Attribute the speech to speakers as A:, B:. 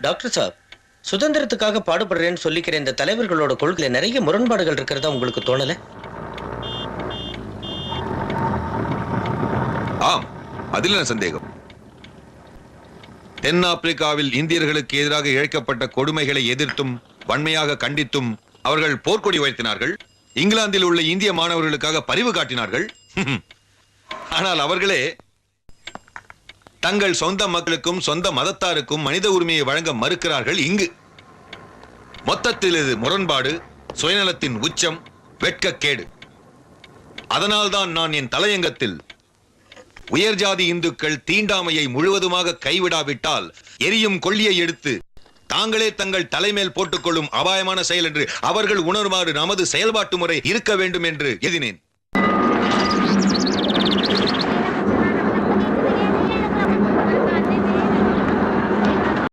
A: Doctor சாப் சுதந்திரத்துக்காக பாடுபடுறேன்னு சொல்லிக்கிற இந்த தலைவர்களோட கொள்கையில நிறைய முரண்பாடுகள் இருக்கிறதா உங்களுக்கு தோணல?
B: ஆம் அதில் என்ன சந்தேகம்? தென்னாப்பிரிக்காவில் இந்தியர்களுக்கு எதிராக இழைக்கப்பட்ட கொடுமைகளை எதிர்த்தும் வன்மையாக கண்டித்தும் அவர்கள் போர்க்கொடி உயர்த்தினார்கள். இங்கிலாந்தில் உள்ள இந்திய மாணவர்களுக்காக பரிவு காட்டினார்கள். ஆனால் அவர்களே தங்கள் சொந்த மக்களுக்கும் சொந்த மதத்தாருக்கும் மனித உரிமையை வழங்க மறுக்கிறார்கள் இங்கு. மொத்தத்தில் இது முரண்பாடு சுயநலத்தின் உச்சம் வெட்கக்கேடு. அதனால்தான் நான் என் தலையங்கத்தில் உயர்ஜாதி இந்துக்கள் தீண்டாமையை முழுவதுமாக கைவிடாவிட்டால் எரியும் கொள்ளியை எடுத்து தாங்களே தங்கள் தலைமேல் போட்டுக்கொள்ளும் அபாயமான செயல் என்று அவர்கள் உணருமாறு நமது செயல்பாட்டு முறை இருக்க வேண்டும் என்று எதினேன்.